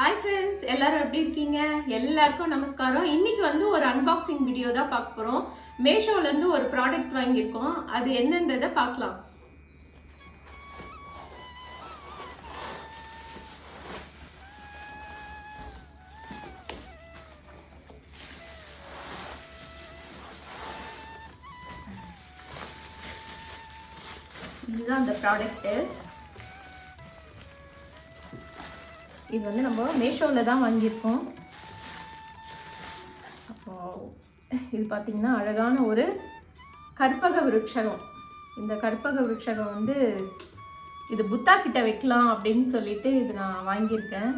Hi friends எல்லாரும் எப்படி இருக்கீங்க? எல்லாருக்கும் நமஸ்காரம். இன்னைக்கு வந்து ஒரு அன்பாக்சிங் வீடியோ தான் பார்க்க போகிறோம் மேஷோலேருந்து ஒரு ப்ராடக்ட் வாங்கியிருக்கோம். அது என்னன்றதை பார்க்கலாம். இதுதான் அந்த ப்ராடக்ட்டு இது வந்து நம்ம மேஷோவில் தான் வாங்கியிருக்கோம். அப்போ இது பார்த்திங்கன்னா அழகான ஒரு கற்பக விருட்சகம். இந்த கற்பக விருட்சகம் வந்து இது புத்தா கிட்ட வைக்கலாம் அப்படின்னு சொல்லிட்டு இது நான் வாங்கியிருக்கேன்.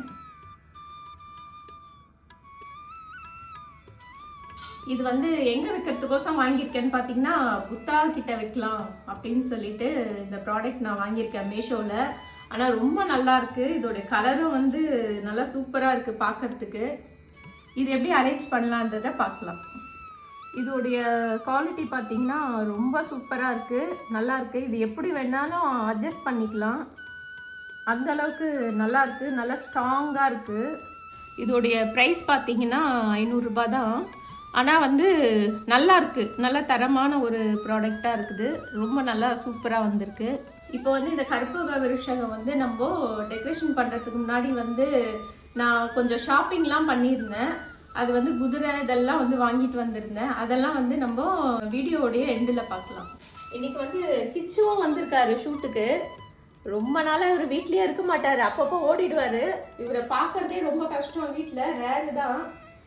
இது வந்து எங்கே வைக்கிறதுக்கோசம் வாங்கியிருக்கேன்னு பார்த்தீங்கன்னா புத்தா கிட்ட வைக்கலாம் அப்படின்னு சொல்லிட்டு இந்த ப்ராடக்ட் நான் வாங்கியிருக்கேன் மீஷோவில் ஆனால் ரொம்ப நல்லா இருக்குது இதோடைய கலரும் வந்து நல்லா சூப்பராக இருக்குது பார்க்கறதுக்கு இது எப்படி அரேஞ்ச் பண்ணலான்றதை பார்க்கலாம் இதோடைய குவாலிட்டி பார்த்திங்கன்னா ரொம்ப சூப்பராக இருக்குது நல்லா இருக்குது இது எப்படி வேணாலும் அட்ஜஸ்ட் பண்ணிக்கலாம். அந்த அளவுக்கு நல்லா நல்லா ஸ்ட்ராங்காக இருக்குது இதோடைய ப்ரைஸ் பார்த்திங்கன்னா ஐநூறுரூபா தான். ஆனால் வந்து நல்லா நல்ல தரமான ஒரு ப்ராடக்டாக இருக்குது. ரொம்ப நல்லா சூப்பராக வந்திருக்கு. இப்போ வந்து இந்த கற்பக விருஷகம் வந்து நம்ம டெக்கரேஷன் பண்ணுறதுக்கு முன்னாடி வந்து நான் கொஞ்சம் ஷாப்பிங்லாம் பண்ணியிருந்தேன். அது வந்து குதிரை இதெல்லாம் வந்து வாங்கிட்டு வந்திருந்தேன். அதெல்லாம் வந்து நம்ம வீடியோடைய எண்டில் பார்க்கலாம். இன்னைக்கு வந்து கிச்சுவும் வந்திருக்காரு ஷூட்டுக்கு. ரொம்ப நாளாக இவர் வீட்லேயே இருக்க மாட்டார். அப்பப்போ ஓடிடுவார். இவரை பார்க்கறதே ரொம்ப கஷ்டம் வீட்டில் ரேரு தான்.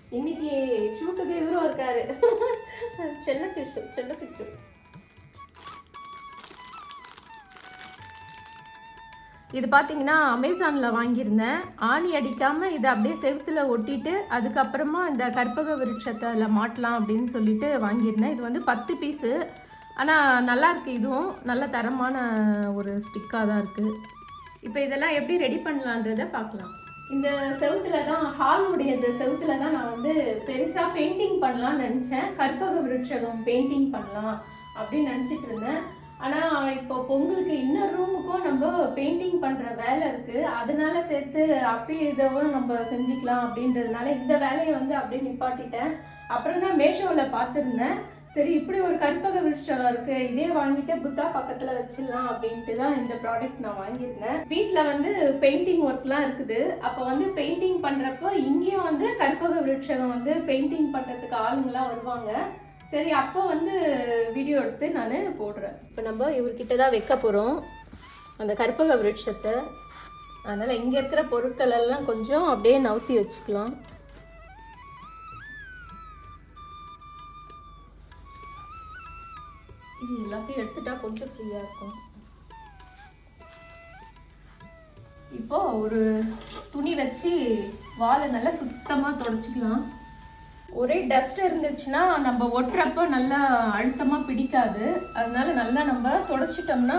இன்னைக்கு ஷூட்டுக்கு இவரும் இருக்காரு. செல்ல கிஷு செல்ல கிஷு இது பார்த்தீங்கன்னா அமேசானில் வாங்கியிருந்தேன். ஆணி அடிக்காமல் இதை அப்படியே செவுத்துல ஒட்டிட்டு அதுக்கப்புறமா இந்த கற்பக விருட்சத்தில் மாட்டலாம் அப்படின்னு சொல்லிட்டு வாங்கியிருந்தேன். இது வந்து பத்து பீஸு. ஆனால் நல்லாயிருக்கு இதுவும். நல்ல தரமான ஒரு ஸ்டிக்காக தான் இருக்குது இப்போ இதெல்லாம் எப்படி ரெடி பண்ணலான்றதை பார்க்கலாம் இந்த செவுத்துல தான் ஹாலுடைய இந்த செவுத்துல தான் நான் வந்து பெருசாக பெயிண்டிங் பண்ணலாம்னு நினச்சேன். கற்பக விருட்சகம் பெயிண்டிங் பண்ணலாம் அப்படின்னு நினச்சிட்டு இருந்தேன். ஆனால் இப்போ பொங்கலுக்கு இன்னொரு ரூமுக்கும் நம்ம பெயிண்டிங் பண்ணுற வேலை இருக்குது அதனால சேர்த்து அப்பயே இதவும் நம்ம செஞ்சுக்கலாம் அப்படின்றதுனால இந்த வேலையை வந்து அப்படியே நிப்பாட்டிட்டேன். அப்புறம் தான் மேஷோவில் பார்த்துருந்தேன். சரி இப்படி ஒரு கற்பக விருட்சம் இருக்குது இதே வாங்கிட்டு புத்தா பக்கத்தில் வச்சிடலாம் அப்படின்ட்டு தான் இந்த ப்ராடக்ட் நான் வாங்கியிருந்தேன். வீட்டில் வந்து பெயிண்டிங் ஒர்க்லாம் இருக்குது. அப்போ வந்து பெயிண்டிங் பண்ணுறப்போ இங்கேயும் வந்து கற்பக விருட்சகம் வந்து பெயிண்டிங் பண்ணுறதுக்கு ஆளுங்களாம் வருவாங்க. சரி அப்போ வந்து வீடியோ எடுத்து நான் போடுறேன். இப்போ நம்ம இவர்கிட்ட தான் வைக்க போகிறோம் அந்த கற்பக விருட்சத்தை. அதனால் இங்கே இருக்கிற பொருட்கள் எல்லாம் கொஞ்சம் அப்படியே நவுத்தி வச்சுக்கலாம். இது எல்லாத்தையும் எடுத்துட்டா கொஞ்சம் ஃப்ரீயாக இருக்கும். இப்போ ஒரு துணி வச்சு வாழை நல்லா சுத்தமாக தொடச்சிக்கலாம். ஒரே டஸ்ட் இருந்துச்சுன்னா நம்ம ஒட்டுறப்போ நல்லா அழுத்தமாக பிடிக்காது. அதனால நல்லா நம்ம தொடச்சிட்டோம்னா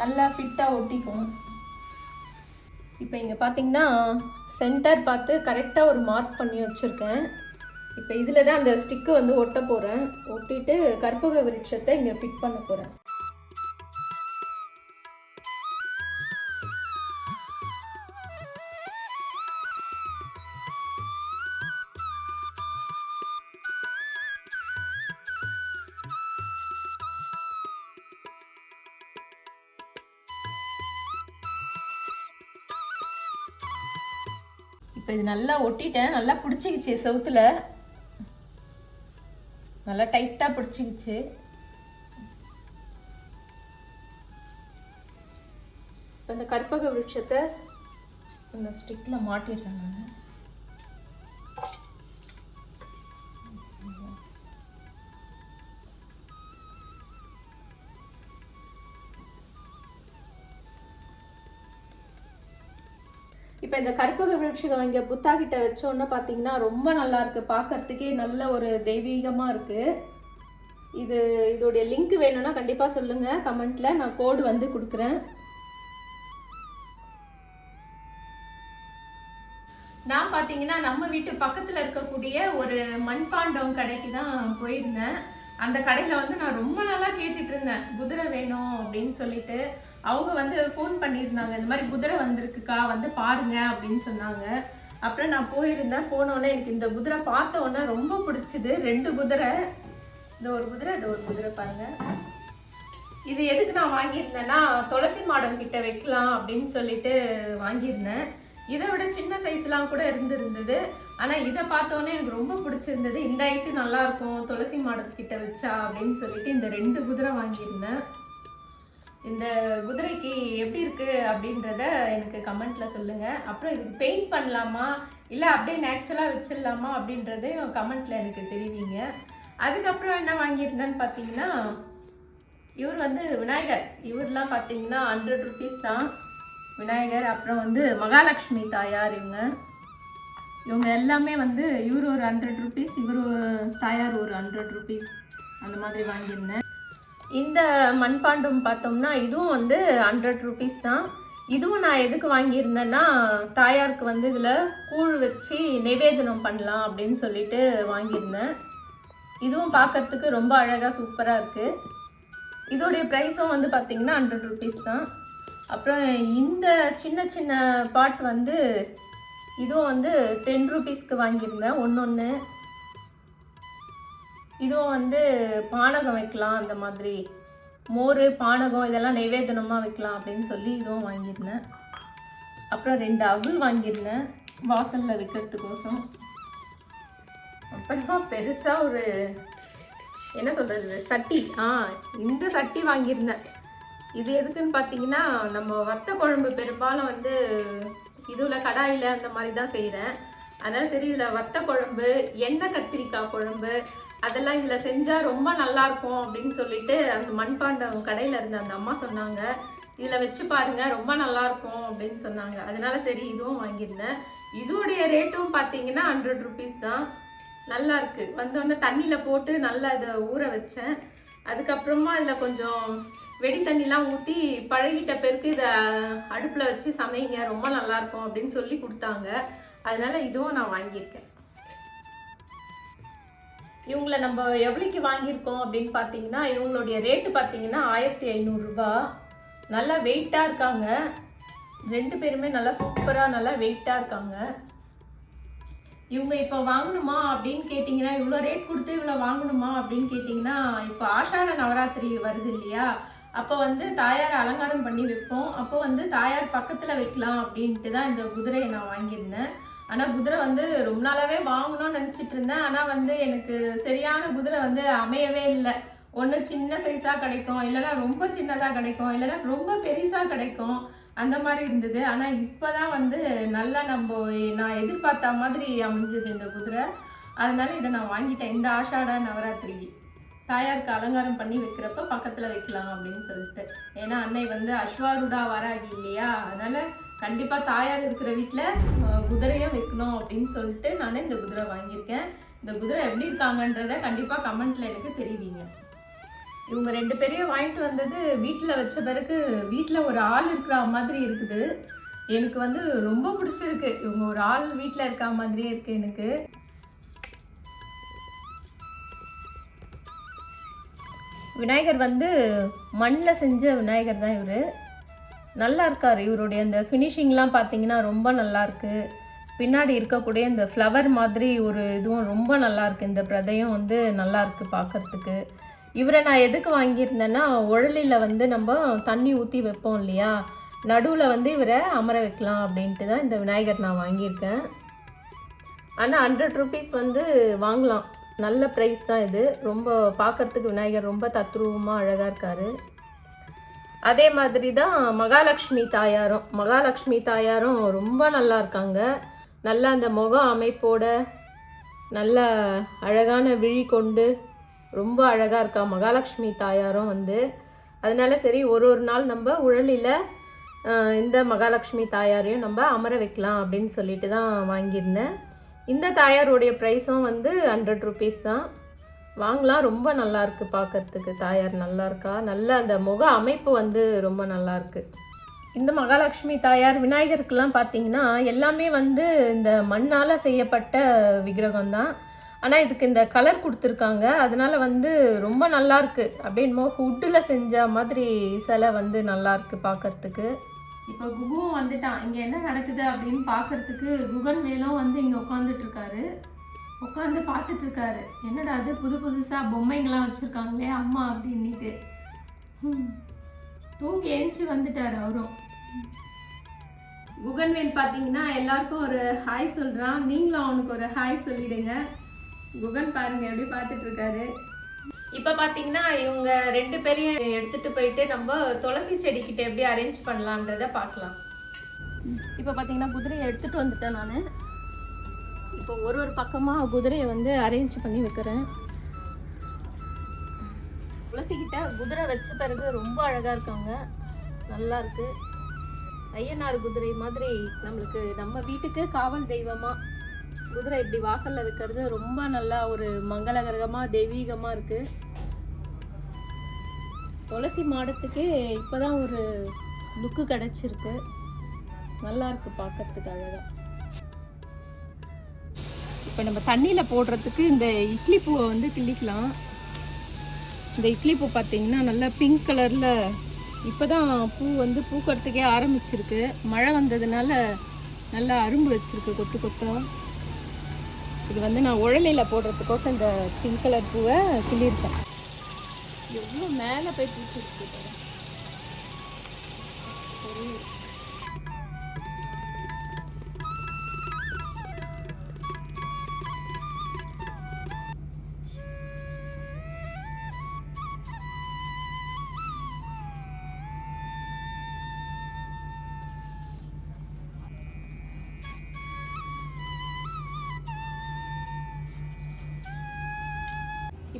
நல்லா ஃபிட்டாக ஒட்டிக்கும். இப்போ இங்கே பார்த்தீங்கன்னா சென்டர் பார்த்து கரெக்டாக ஒரு மார்க் பண்ணி வச்சுருக்கேன். இப்போ இதில் தான் அந்த ஸ்டிக்கு வந்து ஒட்ட போகிறேன் ஒட்டிட்டு கற்பக விருட்சத்தை இங்கே ஃபிட் பண்ண போகிறேன் இப்போ இது நல்லா ஒட்டிட்டேன். நல்லா பிடிச்சிக்கிச்சு செவுத்தில். நல்லா டைட்டாக பிடிச்சிக்கிச்சு. இப்போ இந்த கற்பக விருட்சத்தை இந்த ஸ்டிக்கில் மாட்டிடுறேன் நான். இப்போ இந்த கற்பக விருட்சிகம் இங்கே புத்தா கிட்ட வச்சோன்னு பார்த்தீங்கன்னா ரொம்ப நல்லா இருக்குது பார்க்கறதுக்கே நல்ல ஒரு தெய்வீகமாக இருக்குது இது இதோடைய லிங்க் வேணும்னா கண்டிப்பாக சொல்லுங்கள் கமெண்ட்டில் நான் கோடு வந்து கொடுக்குறேன். நான் பார்த்தீங்கன்னா நம்ம வீட்டு பக்கத்தில் இருக்கக்கூடிய ஒரு மண்பாண்டம் கடைக்கு தான் போயிருந்தேன். அந்த கடையில் வந்து நான் ரொம்ப நாளாக கேட்டுட்டு இருந்தேன். குதிரை வேணும் அப்படின்னு சொல்லிட்டு. அவங்க வந்து ஃபோன் பண்ணியிருந்தாங்க. இந்த மாதிரி குதிரை வந்திருக்குக்கா வந்து பாருங்க அப்படின்னு சொன்னாங்க. அப்புறம் நான் போயிருந்தேன். போனோடனே எனக்கு இந்த குதிரை பார்த்த உடனே ரொம்ப பிடிச்சிது. ரெண்டு குதிரை. இந்த ஒரு குதிரை இந்த ஒரு குதிரை பாருங்க. இது எதுக்கு நான் வாங்கியிருந்தேன்னா துளசி மாடம் கிட்ட வைக்கலாம் அப்படின்னு சொல்லிட்டு வாங்கியிருந்தேன். இதை விட சின்ன சைஸ்லாம் கூட இருந்திருந்தது. ஆனால் இதை பார்த்தோன்னே எனக்கு ரொம்ப பிடிச்சிருந்தது. இந்த ஐட்டு நல்லாயிருக்கும் துளசி மாடத்துக்கிட்ட வச்சா அப்படின்னு சொல்லிட்டு இந்த ரெண்டு குதிரை வாங்கியிருந்தேன். இந்த குதிரைக்கு எப்படி இருக்கு அப்படின்றத எனக்கு கமெண்ட்ல சொல்லுங்க. அப்புறம் இதுக்கு பெயிண்ட் பண்ணலாமா? இல்லை அப்படியே நேச்சுரலாக வச்சிடலாமா அப்படின்றதையும் கமெண்ட்ல எனக்கு தெரிவிங்க. அதுக்கப்புறம் என்ன வாங்கியிருந்தேன்னு பார்த்தீங்கன்னா இவர் வந்து விநாயகர். இவர்லாம் பார்த்தீங்கன்னா ஹண்ட்ரட் ருபீஸ் தான். விநாயகர் அப்புறம் வந்து மகாலட்சுமி தாயார் இவங்க. இவங்க எல்லாமே வந்து இவர் ஒரு ஹண்ட்ரட் ருபீஸ் இவர் ஒரு தாயார் ஒரு ஹண்ட்ரட் ருபீஸ் அந்த மாதிரி வாங்கியிருந்தேன். இந்த மண்பாண்டம் பார்த்தோம்னா இதுவும் வந்து ஹண்ட்ரட் ருபீஸ் தான். இதுவும் நான் எதுக்கு வாங்கியிருந்தேன்னா தாயாருக்கு வந்து இதில் கூழ் வச்சு நிவேதனம் பண்ணலாம் அப்படின்னு சொல்லிட்டு வாங்கியிருந்தேன். இதுவும் பார்க்கறதுக்கு ரொம்ப அழகாக சூப்பராக இருக்குது இதோடைய ப்ரைஸும் வந்து பார்த்திங்கன்னா ஹண்ட்ரட் ருபீஸ் தான். அப்புறம் இந்த சின்ன சின்ன பாட் வந்து இதுவும் வந்து டென் ருபீஸ்க்கு வாங்கியிருந்தேன். ஒன்று ஒன்று இதுவும் வந்து பானகம் வைக்கலாம் அந்த மாதிரி. மோர் பானகம் இதெல்லாம் நைவேதனமாக வைக்கலாம் அப்படின்னு சொல்லி இதுவும் வாங்கியிருந்தேன். அப்புறம் ரெண்டு அகுல் வாங்கியிருந்தேன் வாசலில் வைக்கிறதுக்கோசம். அப்புறமா பெருசாக ஒரு என்ன சொல்கிறது சட்டி. ஆ இந்த சட்டி வாங்கியிருந்தேன். இது எதுக்குன்னு பார்த்தீங்கன்னா நம்ம வத்த குழம்பு பெரும்பாலும் வந்து இதுவில் கடாயில் அந்த மாதிரி தான் செய்கிறேன் அதனால் சரி இதில் வத்த குழம்பு எண்ணெய் கத்திரிக்காய் குழம்பு அதெல்லாம் இதில் செஞ்சால் ரொம்ப நல்லாயிருக்கும் அப்படின்னு சொல்லிட்டு அந்த மண்பாண்டம் கடையில் இருந்த அந்த அம்மா சொன்னாங்க. இதில் வச்சு பாருங்க ரொம்ப நல்லாயிருக்கும் அப்படின்னு சொன்னாங்க. அதனால சரி இதுவும் வாங்கியிருந்தேன். இதோடைய ரேட்டும் பார்த்தீங்கன்னா ஹண்ட்ரட் ருபீஸ் தான். நல்லா இருக்கு. வந்தோடனே தண்ணியில் போட்டு நல்லா இதை ஊற வச்சேன். அதுக்கப்புறமா இதில் கொஞ்சம் வெடி தண்ணிலாம் ஊற்றி பழகிட்ட பிறகு இதை அடுப்பில் வச்சு சமைங்க ரொம்ப நல்லாயிருக்கும் அப்படின்னு சொல்லி கொடுத்தாங்க. அதனால இதுவும் நான் வாங்கியிருக்கேன். இவங்கள நம்ம எவ்வளோக்கு வாங்கியிருக்கோம் அப்படின்னு பார்த்தீங்கன்னா இவங்களுடைய ரேட்டு பார்த்தீங்கன்னா ஆயிரத்தி ஐநூறுரூபா நல்லா வெயிட்டாக இருக்காங்க. ரெண்டு பேருமே நல்லா சூப்பராக நல்லா வெயிட்டாக இருக்காங்க. இவங்க இப்போ வாங்கணுமா அப்படின்னு கேட்டிங்கன்னா இவ்வளோ ரேட் கொடுத்து இவ்வளோ வாங்கணுமா அப்படின்னு கேட்டிங்கன்னா இப்போ ஆஷாட நவராத்திரி வருது இல்லையா? அப்போ வந்து தாயார் அலங்காரம் பண்ணி வைப்போம். அப்போ வந்து தாயார் பக்கத்தில் வைக்கலாம் அப்படின்ட்டு தான் இந்த குதிரையை நான் வாங்கியிருந்தேன். ஆனால் குதிரை வந்து ரொம்ப நாளாகவே வாங்கணும்னு நினச்சிட்டு இருந்தேன். ஆனால் வந்து எனக்கு சரியான குதிரை வந்து அமையவே இல்லை. ஒன்று சின்ன சைஸாக கிடைக்கும். இல்லைன்னா ரொம்ப சின்னதாக கிடைக்கும். இல்லைன்னா ரொம்ப பெருசாக கிடைக்கும். அந்த மாதிரி இருந்தது. ஆனால் இப்போ தான் வந்து நல்லா நம்ம நான் எதிர்பார்த்த மாதிரி அமைஞ்சது இந்த குதிரை. அதனால இதை நான் வாங்கிட்டேன். இந்த ஆஷாட நவராத்திரிக்கு தாயாருக்கு அலங்காரம் பண்ணி வைக்கிறப்ப பக்கத்தில் வைக்கலாம் அப்படின்னு சொல்லிட்டு. ஏன்னா அன்னை வந்து அஸ்வாருடா வராகி இல்லையா? அதனால் கண்டிப்பாக தாயார் இருக்கிற வீட்டில் குதிரையும் வைக்கணும் அப்படின்னு சொல்லிட்டு நான் இந்த குதிரை வாங்கியிருக்கேன். இந்த குதிரை எப்படி இருக்காங்கன்றத கண்டிப்பாக கமெண்ட்டில் எனக்கு தெரிவிங்க. இவங்க ரெண்டு பேரையும் வாங்கிட்டு வந்தது வீட்டில் வச்ச பிறகு வீட்டில் ஒரு ஆள் இருக்கிற மாதிரி இருக்குது. எனக்கு வந்து ரொம்ப பிடிச்சிருக்கு. இவங்க ஒரு ஆள் வீட்டில் இருக்க மாதிரியே இருக்கு எனக்கு. விநாயகர் வந்து மண்ணில் செஞ்ச விநாயகர் தான் இவர். நல்லா இருக்கார். இவருடைய அந்த ஃபினிஷிங்லாம் பார்த்தீங்கன்னா ரொம்ப நல்லாயிருக்கு பின்னாடி இருக்கக்கூடிய இந்த ஃப்ளவர் மாதிரி ஒரு இதுவும் ரொம்ப நல்லாயிருக்கு இந்த பிரதையும் வந்து நல்லா பார்க்குறதுக்கு பார்க்கறதுக்கு. இவரை நான் எதுக்கு வாங்கியிருந்தேன்னா உழலியில் வந்து நம்ம தண்ணி ஊற்றி வைப்போம் இல்லையா? நடுவில் வந்து இவரை அமர வைக்கலாம் அப்படின்ட்டு தான் இந்த விநாயகர் நான் வாங்கியிருக்கேன். ஆனால் ஹண்ட்ரட் ருபீஸ் வந்து வாங்கலாம். நல்ல ப்ரைஸ் தான் இது. ரொம்ப பார்க்கறதுக்கு விநாயகர் ரொம்ப தத்ரூபமாக அழகாக இருக்கார். அதே மாதிரி தான் மகாலட்சுமி தாயாரும். மகாலட்சுமி தாயாரும் ரொம்ப நல்லா இருக்காங்க. நல்ல அந்த முக அமைப்போட நல்ல அழகான விழி கொண்டு ரொம்ப அழகாக இருக்கா மகாலட்சுமி தாயாரும் வந்து. அதனால சரி ஒரு ஒரு நாள் நம்ம உழலில் இந்த மகாலட்சுமி தாயாரையும் நம்ம அமர வைக்கலாம் அப்படின்னு சொல்லிட்டு தான் வாங்கியிருந்தேன். இந்த தாயாருடைய ப்ரைஸும் வந்து ஹண்ட்ரட் ருபீஸ் தான். வாங்கலாம் ரொம்ப நல்லா இருக்கு பார்க்கறதுக்கு தாயார் நல்லா இருக்கா? நல்ல அந்த முக அமைப்பு வந்து ரொம்ப நல்லா இருக்கு. இந்த மகாலட்சுமி தாயார் விநாயகருக்கெல்லாம் பார்த்தீங்கன்னா எல்லாமே வந்து இந்த மண்ணால் செய்யப்பட்ட விக்கிரகம் தான் ஆனால் இதுக்கு இந்த கலர் கொடுத்துருக்காங்க. அதனால வந்து ரொம்ப நல்லா இருக்கு. அப்படியே என்னமோ செஞ்ச மாதிரி சிலை வந்து நல்லா இருக்கு பார்க்கறதுக்கு இப்போ குகுவும் வந்துட்டான். இங்கே என்ன நடக்குது அப்படின்னு பார்க்கறதுக்கு குகன் மேலும் வந்து இங்கே உட்காந்துட்டு இருக்காரு. உட்காந்து பார்த்துட்டு இருக்காரு என்னடா அது புது புதுசாக பொம்மைங்களாம் வச்சுருக்காங்களே அம்மா அப்படின்னுட்டு. தூங்கி ஏஞ்சி வந்துட்டார் அவரும். குகன்வேல் பார்த்தீங்கன்னா எல்லாருக்கும் ஒரு ஹாய் சொல்கிறான் நீங்களும் அவனுக்கு ஒரு ஹாய் சொல்லிடுங்க. குகன் பாருங்க எப்படி பார்த்துட்டு இருக்காரு இப்போ பார்த்தீங்கன்னா இவங்க ரெண்டு பேரையும் எடுத்துட்டு போயிட்டு நம்ம துளசி செடிக்கிட்ட எப்படி அரேஞ்ச் பண்ணலான்றதை பார்க்கலாம். இப்போ பார்த்தீங்கன்னா குதிரையை எடுத்துகிட்டு வந்துட்டேன் நான். இப்போ ஒரு ஒரு பக்கமாக குதிரையை வந்து அரேஞ்ச் பண்ணி வைக்கிறேன். துளசிக்கிட்ட குதிரை வச்ச பிறகு ரொம்ப அழகாக இருக்காங்க. நல்லா இருக்கு. ஐயனார் குதிரை மாதிரி நம்மளுக்கு நம்ம வீட்டுக்கு காவல் தெய்வமாக குதிரை இப்படி வாசலில் வைக்கிறது ரொம்ப நல்லா ஒரு மங்களகரகமாக தெய்வீகமாக இருக்கு. துளசி மாடத்துக்கே இப்போதான் ஒரு லுக்கு கிடச்சிருக்கு. நல்லா இருக்கு பார்க்கறதுக்கு அழகாக இப்போ நம்ம தண்ணியில் போடுறதுக்கு இந்த இட்லி பூவை வந்து கிள்ளிக்கலாம். இந்த இட்லி பூ பார்த்திங்கன்னா நல்லா பிங்க் கலரில் இப்போ தான் பூ வந்து பூக்கிறதுக்கே ஆரம்பிச்சிருக்கு. மழை வந்ததுனால நல்லா அரும்பு வச்சுருக்கு கொத்து கொத்தம் இது வந்து நான் உழலையில் போடுறதுக்கோசம் இந்த பிங்க் கலர் பூவை கிள்ளியிருக்கேன். எவ்வளோ மேலே போய் பூச்சிருக்கு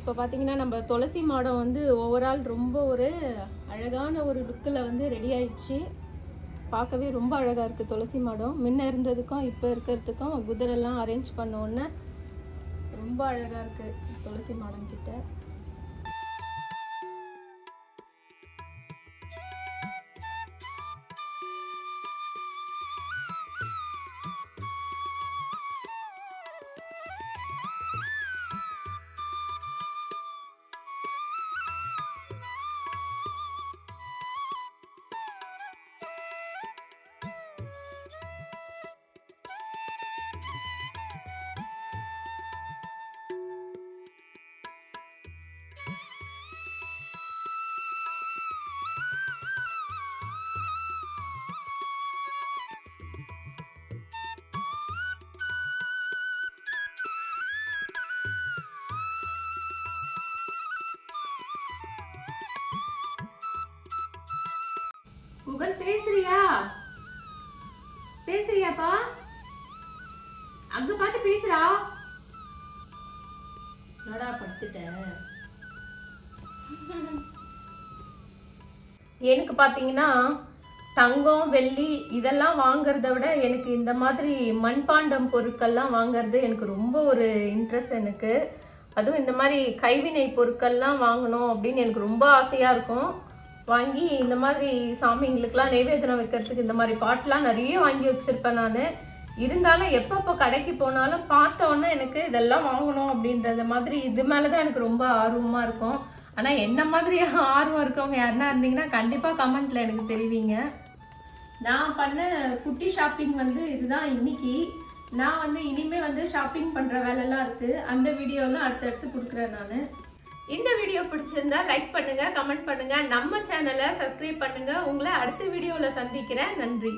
இப்போ பார்த்தீங்கன்னா நம்ம துளசி மாடம் வந்து ஓவரால் ரொம்ப ஒரு அழகான ஒரு லுக்கில் வந்து ரெடி ஆயிடுச்சு. பார்க்கவே ரொம்ப அழகாக இருக்குது துளசி மாடம். முன்ன இருந்ததுக்கும் இப்போ இருக்கிறதுக்கும் குதிரெல்லாம் அரேஞ்ச் பண்ண உடனே ரொம்ப அழகாக இருக்குது துளசி மாடம் கிட்ட. குகன் பேசுறியா? பேசுறியாப்பா? அங்க பார்த்து பேசுறா. என்னடா படுத்துட்ட? எனக்கு பார்த்தீங்கன்னா தங்கம் வெள்ளி இதெல்லாம் வாங்குறத விட எனக்கு இந்த மாதிரி மண்பாண்டம் பொருட்கள்லாம் வாங்குறது எனக்கு ரொம்ப ஒரு இன்ட்ரெஸ்ட் எனக்கு. அதுவும் இந்த மாதிரி கைவினை பொருட்கள்லாம் வாங்கணும் அப்படின்னு எனக்கு ரொம்ப ஆசையாக இருக்கும். வாங்கி இந்த மாதிரி சாமிங்களுக்கெலாம் நைவேதனம் வைக்கிறதுக்கு இந்த மாதிரி பாட்டெலாம் நிறைய வாங்கி வச்சுருப்பேன் நான். இருந்தாலும் எப்பப்போ கடைக்கு போனாலும் பார்த்தோன்னே எனக்கு இதெல்லாம் வாங்கணும் அப்படின்றத மாதிரி இது மேலே தான் எனக்கு ரொம்ப ஆர்வமாக இருக்கும். ஆனால் என்ன மாதிரி ஆர்வம் இருக்கவங்க யாருன்னா இருந்தீங்கன்னா கண்டிப்பாக கமெண்ட்டில் எனக்கு தெரிவிங்க. நான் பண்ண குட்டி ஷாப்பிங் வந்து இதுதான் இன்னைக்கு. நான் வந்து இனிமேல் வந்து ஷாப்பிங் பண்ணுற வேலைலாம் இருக்குது அந்த வீடியோலாம் அடுத்தடுத்து கொடுக்குறேன் நான். இந்த வீடியோ பிடிச்சிருந்தா லைக் பண்ணுங்க கமெண்ட் பண்ணுங்க. நம்ம சேனலை சப்ஸ்கிரைப் பண்ணுங்க. உங்களை அடுத்த வீடியோவில் சந்திக்கிறேன். நன்றி.